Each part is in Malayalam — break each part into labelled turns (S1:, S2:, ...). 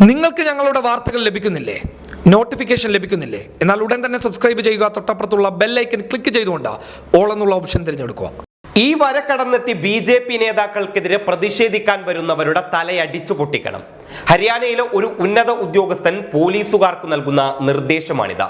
S1: നിങ്ങൾക്ക് ഞങ്ങളുടെ വാർത്തകൾ ലഭിക്കുന്നില്ലേ? നോട്ടിഫിക്കേഷൻ ലഭിക്കുന്നില്ലേ? എന്നാൽ ഉടൻ തന്നെ സബ്സ്ക്രൈബ് ചെയ്യുക. തൊട്ടപ്പുറത്തുള്ള ബെല്ലൈക്കൻ ക്ലിക്ക് ചെയ്തുകൊണ്ട് ഓൾ എന്നുള്ള ഓപ്ഷൻ തിരഞ്ഞെടുക്കുക.
S2: ഈ വര കടന്നെത്തി ബി ജെ പി നേതാക്കൾക്കെതിരെ പ്രതിഷേധിക്കാൻ വരുന്നവരുടെ തലയടിച്ചു പൊട്ടിക്കണം ഹരിയാനയിലെ ഒരു ഉന്നത ഉദ്യോഗസ്ഥൻ പോലീസുകാർക്ക് നൽകുന്ന നിർദ്ദേശമാണിത്.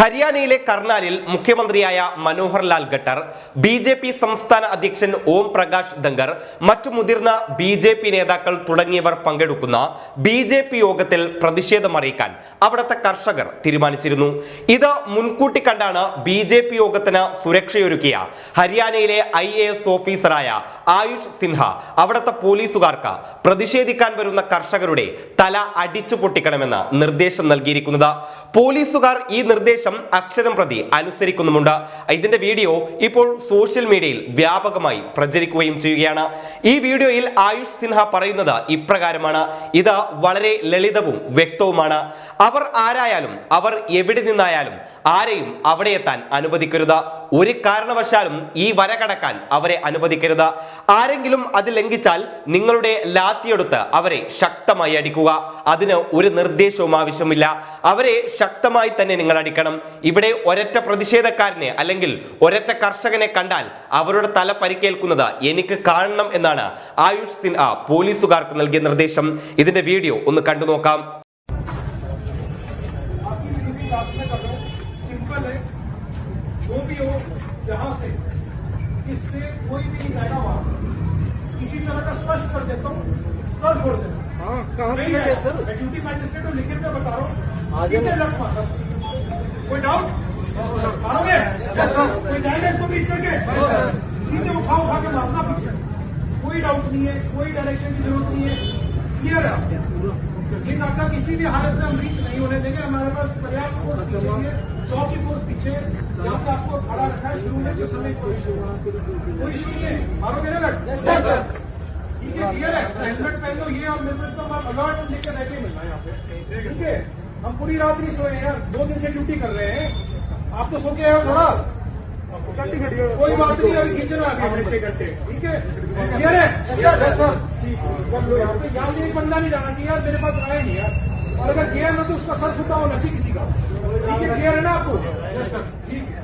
S2: ഹരിയാനയിലെ കർണാലിൽ മുഖ്യമന്ത്രിയായ Manohar Lal Khattar B J P സംസ്ഥാന അധ്യക്ഷൻ ഓം പ്രകാശ് ദങ്കർ മറ്റു മുതിർന്ന ബി ജെ പി നേതാക്കൾ തുടങ്ങിയവർ പങ്കെടുക്കുന്ന ബി ജെ പി യോഗത്തിൽ പ്രതിഷേധമറിയിക്കാൻ അവിടുത്തെ കർഷകർ തീരുമാനിച്ചിരുന്നു. ഇത് മുൻകൂട്ടി കണ്ടാണ് ബി ജെ പി യോഗത്തിന് സുരക്ഷയൊരുക്കിയ ഹരിയാനയിലെ ഐ എ എസ് ഓഫീസറായ ആയുഷ് സിൻഹ അവിടുത്തെ പോലീസുകാർക്ക് പ്രതിഷേധിക്കാൻ വരുന്ന കർഷകരുടെ തല അടിച്ചു പൊട്ടിക്കണമെന്ന് നിർദ്ദേശം നൽകിയിരിക്കുന്നത്. പോലീസുകാർ ഈ നിർദ്ദേശം അക്ഷരം പ്രതി അനുസരിക്കുന്നുമുണ്ട്. ഇതിന്റെ വീഡിയോ ഇപ്പോൾ സോഷ്യൽ മീഡിയയിൽ വ്യാപകമായി പ്രചരിക്കുകയും ചെയ്യുകയാണ്. ഈ വീഡിയോയിൽ ആയുഷ് സിൻഹ പറയുന്നത് ഇപ്രകാരമാണ്. ഇത് വളരെ ലളിതവും വ്യക്തവുമാണ്. അവർ ആരായാലും അവർ എവിടെ നിന്നായാലും ആരെയും അവിടെ എത്താൻ അനുവദിക്കരുത്. ഒരു കാരണവശാലും ഈ വര കടക്കാൻ അവരെ അനുവദിക്കരുത്. ആരെങ്കിലും അത് ലംഘിച്ചാൽ നിങ്ങളുടെ ലാത്തിയെടുത്ത് അവരെ ശക്തമായി അടിക്കുക അതിന് ഒരു നിർദ്ദേശവും ആവശ്യമില്ല അവരെ ശക്തമായി തന്നെ നിങ്ങൾ അടിക്കണം ഇവിടെ ഒരൊറ്റ പ്രതിഷേധക്കാരനെ അല്ലെങ്കിൽ ഒരൊറ്റ കർഷകനെ കണ്ടാൽ അവരുടെ തല പരിക്കേൽക്കുന്നത് എനിക്ക് കാണണം എന്നാണ് ആയുഷ് സിൻഹ പോലീസുകാർക്ക് നൽകിയ നിർദ്ദേശം ഇതിന്റെ വീഡിയോ ഒന്ന് കണ്ടു നോക്കാം
S3: आपकी ड्यूटी लास्ट में कर रहा हूँ सिंपल है जो भी हो यहाँ से इससे कोई भी जाएगा वहां किसी तरह का स्पष्ट कर देता हूँ सर छोड़ देता हूँ
S4: हाँ कहाँ से
S3: है,
S4: है? सर
S3: मैं ड्यूटी मैजिस्ट्रेट को लिखित में बता रहा हूँ। कोई डाउट मारोगे कोई जाएगा इसको बीच करके? सीधे उठा उठा के मारना पीछे कोई डाउट नहीं है कोई डायरेक्शन की ज़रूरत नहीं है। क्लियर है? आप? ये नाका किसी भी हालत में हम रीच नहीं होने देंगे हमारे पास पर्याप्त फोर्स पीछे है। सौ की फोर्स पीछे। यहाँ पे आपको खड़ा रखा है शुरू में जिस समय कोई इशू नहीं है। मारोगे ना है हेलमेट पहन ये और को एकदम अलर्ट लेकर मिलना यहाँ पे। ठीक है? हम पूरी रात नहीं सोए हैं यार दो दिन से ड्यूटी कर रहे हैं। आप तो सो के आए थोड़ा। कोई बात नहीं अभी खींचना अभी हमने छह घंटे ठीक है? क्लियर है? है। यहाँ से एक बंदा नहीं जाना चाहिए यार मेरे पास आया नहीं यार। और अगर गया ना तो उसका सर फुटा होना चाहिए किसी का। ठीक है क्लियर है ना आपको? ठीक है।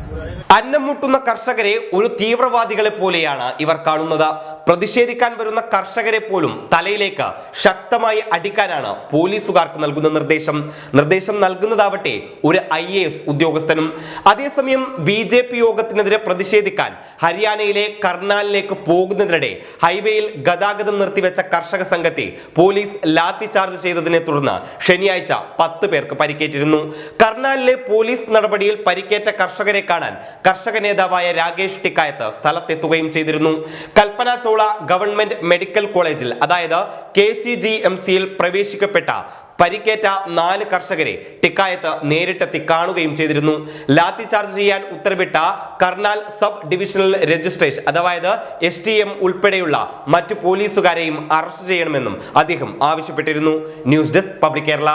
S2: അന്നം മുട്ടുന്ന കർഷകരെ ഒരു തീവ്രവാദികളെ പോലെയാണ് ഇവർ കാണുന്നത്. പ്രതിഷേധിക്കാൻ വരുന്ന കർഷകരെ പോലും തലയിലേക്ക് ശക്തമായി അടിക്കാനാണ് പോലീസുകാർക്ക് നൽകുന്ന നിർദ്ദേശം. നിർദ്ദേശം നൽകുന്നതാവട്ടെ ഒരു ഐ എ എസ് ഉദ്യോഗസ്ഥനും. അതേസമയം ബി ജെ പി യോഗത്തിനെതിരെ പ്രതിഷേധിക്കാൻ ഹരിയാനയിലെ കർണാലിലേക്ക് പോകുന്നതിനിടെ ഹൈവേയിൽ ഗതാഗതം നിർത്തിവെച്ച കർഷക സംഘത്തെ പോലീസ് ലാത്തി ചാർജ് ചെയ്തതിനെ തുടർന്ന് ശനിയാഴ്ച പത്ത് പേർക്ക് പരിക്കേറ്റിരുന്നു. കർണാലിലെ പോലീസ് നടപടിയിൽ പരിക്കേറ്റ കർഷകരെ കാണാൻ കർഷക നേതാവായ രാകേഷ് ടിക്കായത്ത് സ്ഥലത്തെത്തുകയും ചെയ്തിരുന്നു. കൽപ്പന ചോള ഗവൺമെന്റ് മെഡിക്കൽ കോളേജിൽ അതായത് കെ സി ജി എം സിയിൽ പ്രവേശിക്കപ്പെട്ട പരിക്കേറ്റ നാല് കർഷകരെ ടിക്കായത്ത് നേരിട്ടെത്തി കാണുകയും ചെയ്തിരുന്നു. ലാത്തി ചാർജ് ചെയ്യാൻ ഉത്തരവിട്ട കർണാൽ സബ് ഡിവിഷണൽ രജിസ്ട്രേഷൻ അതായത് എസ് ടി എം ഉൾപ്പെടെയുള്ള മറ്റു പോലീസുകാരെയും അറസ്റ്റ് ചെയ്യണമെന്നും അദ്ദേഹം ആവശ്യപ്പെട്ടിരുന്നു. News desk public Kerala.